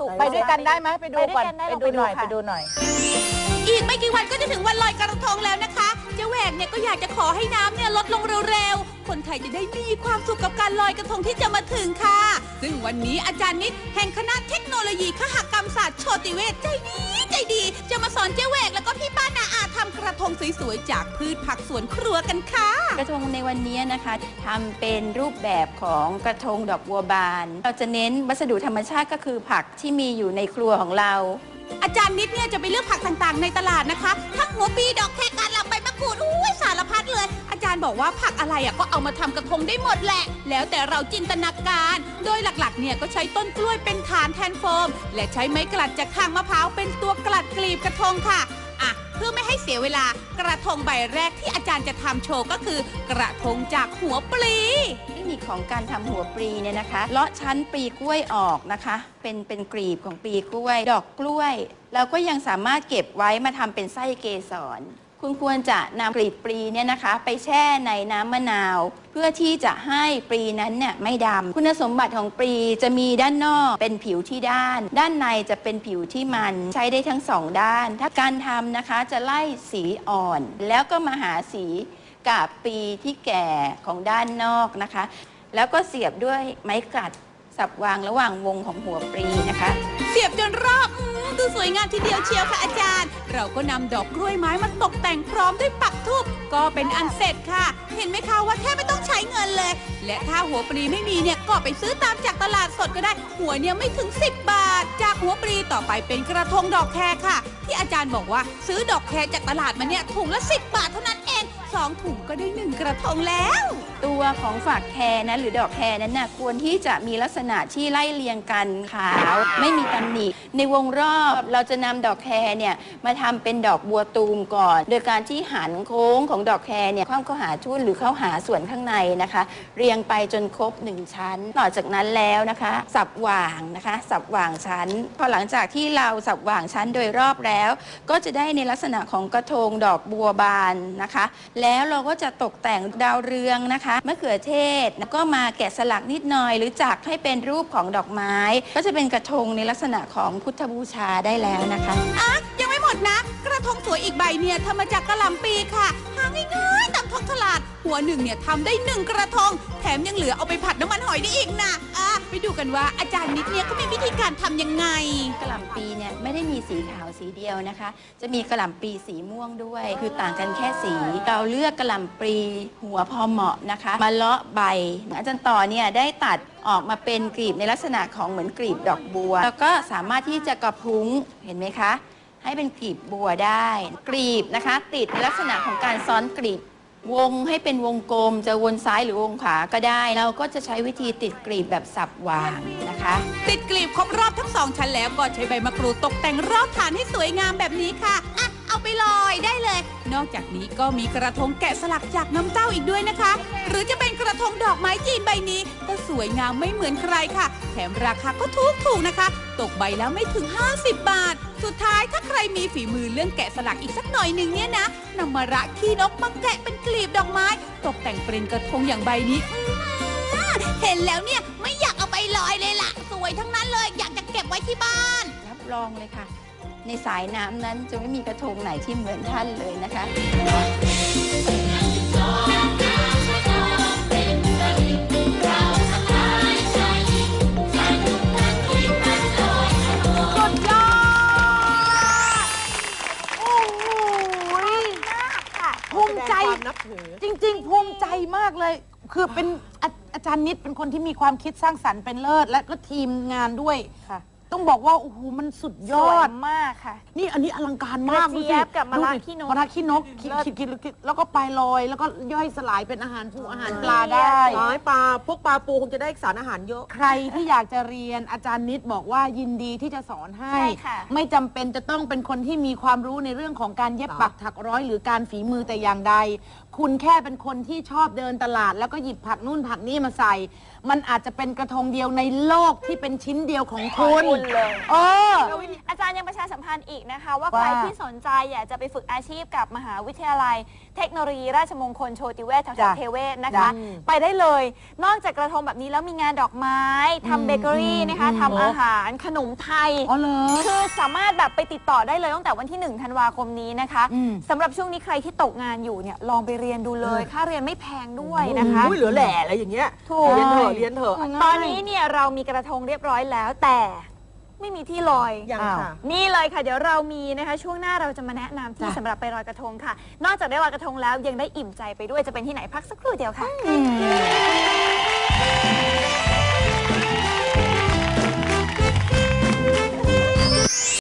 ถูกไปด้วยกันได้ไหมไปดูก่อนไปด้วยกันได้ไปลองดูไปดูหน่อยค่ะไปดูหน่อย อีกไม่กี่วันก็จะถึงวันลอยกระทงแล้วนะคะ เจ๊แหวกเนี่ยก็อยากจะขอให้น้ำเนี่ยลดลงเร็วๆ คนไทยจะได้มีความสุขกับการลอยกระทงที่จะมาถึงค่ะ ซึ่งวันนี้อาจารย์นิดแห่งคณะเทคโนโลยีคหกรรมศาสตร์โชติเวชใจดี ใจดี จะมาสอนเจ๊แหวกแล้วก็พี่ป้านาอาทำกระทงสวยๆ จากพืชผักสวนครัวกันค่ะ กระทงในวันนี้นะคะทำเป็นรูปแบบของกระทงดอกบัวบาน เราจะเน้นวัสดุธรรมชาติก็คือผักที่มีอยู่ในครัวของเรา อาจารย์นิดเนี่ยจะไปเลือกผักต่างๆ ในตลาดนะคะ ทั้งหัวปีดอกแคกาหล่ำใบมะกรูดอุ้ยสารพัดเลย อาจารย์บอกว่าผักอะไรอะก็เอามาทำกระทงได้หมดแหละ แล้วแต่เราจินตนาการ โดยหลักๆ เนี่ยก็ใช้ต้นกล้วยเป็นฐานแทนโฟม และใช้ไม้กลัดจากทางมะพร้าวเป็นตัวกลัดกลีบกระทงค่ะ พื่อไม่ให้เสียเวลากระทงใบแรกที่อาจารย์จะทำโชว์ก็คือกระทงจากหัวปลี เทคนิคของการทำหัวปลีเนี่ยนะคะเลาะชั้นปลีกล้วยออกนะคะ เป็นเป็นกลีบของปลีกล้วย ดอกกล้วย แล้วก็ยังสามารถเก็บไว้มาทำเป็นไส้เกสร คุณควรจะนำกลีบปลีเนี่ยนะคะ ไปแช่ในน้ำมะนาว เพื่อที่จะให้ปลีนั้นเนี่ยไม่ดำคุณสมบัติของปลีจะมีด้านนอกเป็นผิวที่ด้าน ด้านในจะเป็นผิวที่มันใช้ได้ทั้งสองด้าน ถ้าการทำนะคะจะไล่สีอ่อน แล้วก็มาหาสีกาบปลีที่แก่ของด้านนอกนะคะ แล้วก็เสียบด้วยไม้กลัดสับวางระหว่างวงของหัวปลีนะคะ เสียบจนรอบดูสวยงามทีเดียวเชียวค่ะอาจารย์ เราก็นำดอกกล้วยไม้มาตกแต่งพร้อมด้วยปักทูบก็เป็นอันเสร็จค่ะ เห็นไหมคะว่าแทบไม่ต้องใช้เงินเลย และถ้าหัวปลีไม่มีเนี่ยก็ไปซื้อตามจากตลาดสดก็ได้ หัวเนี่ยไม่ถึง 10 บาท จากหัวปลีต่อไปเป็นกระทงดอกแครค่ะ ที่อาจารย์บอกว่าซื้อดอกแครจากตลาดมาเนี่ยถุงละ 10 บาทเท่านั้น สองถุงก็ได้หนึ่งกระทงแล้ว ตัวของฝากแคร์นะหรือดอกแคร์นั้นนะควรที่จะมีลักษณะที่ไล่เรียงกันขาว ไม่มีตำหนิในวงรอบเราจะนำดอกแคร์เนี่ยมาทำเป็นดอกบัวตูมก่อน โดยการที่หันโค้งของดอกแคร์เนี่ยคว่ำเข้าหาทุ่นหรือเข้าหาส่วนข้างในนะคะ เรียงไปจนครบหนึ่งชั้น ต่อจากนั้นแล้วนะคะ สับหว่างนะคะ สับหว่างชั้น พอหลังจากที่เราสับหว่างชั้นโดยรอบแล้ว ก็จะได้ในลักษณะของกระทงดอกบัวบานนะคะแล้วเราก็จะตกแต่งดาวเรืองนะคะมะเขือเทศแล้วก็มาแกะสลักนิดหน่อย หรือจักให้เป็นรูปของดอกไม้ ก็จะเป็นกระทงในลักษณะของพุทธบูชาได้แล้วนะคะอะยังไม่หมดนะ กระทงสวยอีกใบเนี่ยทำมาจากกระหล่ำปีค่ะหาง่ายๆตามท้องตลาด หัวหนึ่งเนี่ยทำได้หนึ่งกระทง แถมยังเหลือเอาไปผัดน้ำมันหอยได้อีกนะอะไปดูกันว่าอาจารย์นิดเนี่ยเขามีวิธีการทำยังไงกระหล่ำ สีขาวสีเดียวนะคะ จะมีกระหล่ำปีสีม่วงด้วย คือต่างกันแค่สี เราเลือกกระหล่ำปีหัวพอเหมาะนะคะ มาเลาะใบอาจารย์ต่อเนี่ยได้ตัดออกมาเป็นกลีบในลักษณะของเหมือนกลีบดอกบัว แล้วก็สามารถที่จะกระพุ้งเห็นไหมคะ ให้เป็นกลีบบัวได้ กลีบนะคะ ติดในลักษณะของการซ้อนกลีบ วงให้เป็นวงกลมจะวนซ้ายหรือวงขวาก็ได้ เราก็จะใช้วิธีติดกลีบแบบสับวางนะคะ ติดกลีบครบรอบทั้งสองชั้นแล้วก็ใช้ใบมะกรูดตกแต่งรอบฐานให้สวยงามแบบนี้ค่ะ ไปลอยได้เลย นอกจากนี้ก็มีกระทงแกะสลักจากน้ำเต้าอีกด้วยนะคะ หรือจะเป็นกระทงดอกไม้จีนใบนี้ก็สวยงามไม่เหมือนใครค่ะ แถมราคาก็ถูกถูกนะคะ ตกใบแล้วไม่ถึง 50 บาท สุดท้ายถ้าใครมีฝีมือเรื่องแกะสลักอีกสักหน่อยหนึ่งเนี่ยนะนำมาระขี้นกมาแกะเป็นกลีบดอกไม้ ตกแต่งเป็นกระทงอย่างใบนี้เห็นแล้วเนี่ยไม่อยากเอาไปลอยเลยล่ะ สวยทั้งนั้นเลยอยากจะเก็บไว้ที่บ้าน รับรองเลยค่ะ ในสายน้ำนั้นจะไม่มีกระทงไหนที่เหมือนท่านเลยนะคะสุดยอด โอ้โหภูมิใจ นับถือ จริง ๆ ภูมิใจมากเลย คือเป็นอาอาจารย์นิดเป็นคนที่มีความคิดสร้างสรรค์เป็นเลิศ และก็ทีมงานด้วยค่ะ ต้องบอกว่าโอ้โหมันสุดยสวอยด มากค่ะ นี่อันนี้อลังการมากกระดูเจี๊สิยบกับมะระดูสิขี้นกมะระขี้นกคิดเลิศ คิดคิดคิดแล้วก็ไปลอย แล้วก็ย่อยสลายเป็นอาหารปูอาหารปลาได้ร้อยปลาพวกปลาปูคงจะได้สารอาหารเยอะ ใครที่อยากจะเรียนอาจารย์นิดบอกว่ายินดีที่จะสอนให้ ใช่ค่ะ ไม่จำเป็นจะต้องเป็นคนที่มีความรู้ในเรื่องของการเย็บปักถักร้อยหรือการฝีมือแต่อย่างใด คคุณแค่เป็นคนที่ชอบเดินตลาด แล้วก็หยิบผักนู่นผักนี่มาใส่ มันอาจจะเป็นกระทงเดียวในโลกที่เป็นชิ้นเดียวของคุณคุณเลย เออ อาจารย์ยังประชาสัมพันธ์อีกนะคะ ว่าว่าใครที่สนใจอยากจะไปฝึกอาชีพกับมหาวิทยาลัย เทคโนโลยีราชมงคลโชติเวชแถวจ้ะๆเทเวศนะคะ จ้ะไปได้เลย นอกจากกระทงแบบนี้แล้วมีงานดอกไม้ทำเบเกอรี่นะคะอืมทำอาหารขนมไทย อ๋อเหรอ คือสามารถแบบไปติดต่อได้เลยตั้งแต่วันที่ 1 ธันวาคมนี้นะคะอืม สำหรับช่วงนี้ใครที่ตกงานอยู่เนี่ยลองไปเรียนดูเลย ค่าเรียนไม่แพงด้วยนะคะ อุ้ยเหลือแหล่อะไรอย่างเงี้ยถูก เรียนเถอะเรียนเถอะ ตอนนี้เนี่ยเรามีกระทงเรียบร้อยแล้ว แต่ไม่มีที่ลอย ยังค่ะ นี่เลยค่ะ เดี๋ยวเรามีนะคะ ช่วงหน้าเราจะมาแนะนำที่จ้ะ สำหรับไปลอยกระทงค่ะ นอกจากได้ลอยกระทงแล้วยังได้อิ่มใจไปด้วยจะเป็นที่ไหนพักสักครู่เดียวค่ะอืม